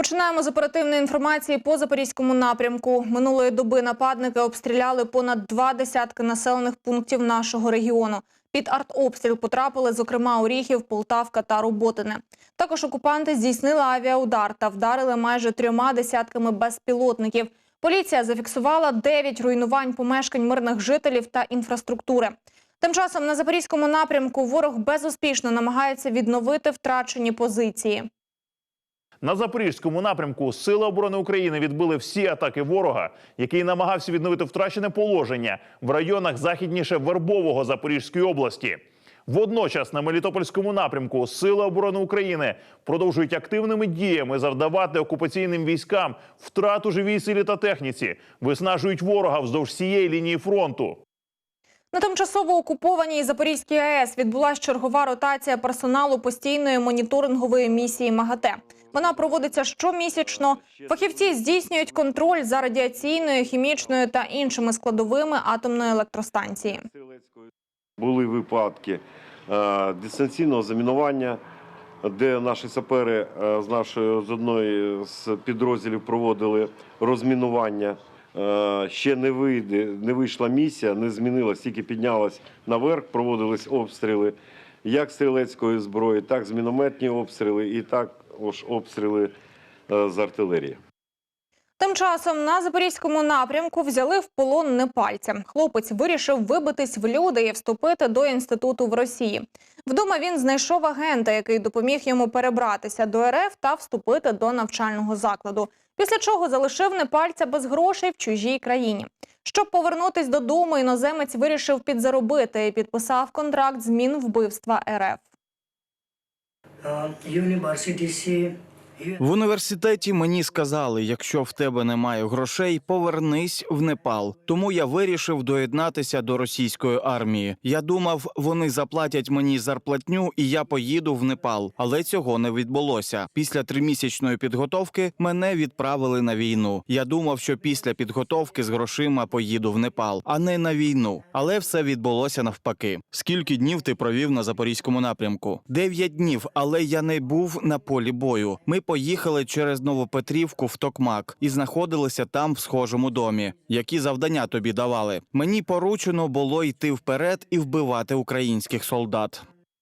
Починаємо з оперативної інформації по запорізькому напрямку. Минулої доби нападники обстріляли понад два десятки населених пунктів нашого регіону. Під артобстріл потрапили, зокрема, Оріхів, Полтавка та Роботине. Також окупанти здійснили авіаудар та вдарили майже трьома десятками безпілотників. Поліція зафіксувала 9 руйнувань помешкань мирних жителів та інфраструктури. Тим часом на запорізькому напрямку ворог безуспішно намагається відновити втрачені позиції. На запорізькому напрямку Сили оборони України відбили всі атаки ворога, який намагався відновити втрачене положення в районах західніше Вербового Запорізької області. Водночас на Мелітопольському напрямку Сили оборони України продовжують активними діями завдавати окупаційним військам втрату живій силі та техніці, виснажують ворога вздовж всієї лінії фронту. На тимчасово окупованій Запорізькій АЕС відбулася чергова ротація персоналу постійної моніторингової місії МАГАТЕ. Вона проводиться щомісячно. Фахівці здійснюють контроль за радіаційною, хімічною та іншими складовими атомної електростанції. Були випадки е, дистанційного замінування, де наші сапери е, з нашої з одної з підрозділів проводили розмінування. Е, ще не вийде, не вийшла місія, не змінилась, тільки піднялась наверх, проводились обстріли як стрілецької зброї, так з мінометні обстріли і також обстріли е, з артилерії. Тим часом на запорізькому напрямку взяли в полон непальця. Хлопець вирішив вибитись в люди і вступити до інституту в Росії. Вдома він знайшов агента, який допоміг йому перебратися до РФ та вступити до навчального закладу. Після чого залишив непальця без грошей в чужій країні. Щоб повернутись додому, іноземець вирішив підзаробити і підписав контракт змін вбивства РФ. यूनिवर्सिटी से В університеті мені сказали, якщо в тебе немає грошей, повернись в Непал. Тому я вирішив доєднатися до російської армії. Я думав, вони заплатять мені зарплатню, і я поїду в Непал. Але цього не відбулося. Після тримісячної підготовки мене відправили на війну. Я думав, що після підготовки з грошима поїду в Непал, а не на війну. Але все відбулося навпаки. Скільки днів ти провів на запорізькому напрямку? Дев'ять днів, але я не був на полі бою. Ми поїхали через Новопетрівку в Токмак і знаходилися там в схожому домі. Які завдання тобі давали? Мені поручено було йти вперед і вбивати українських солдат.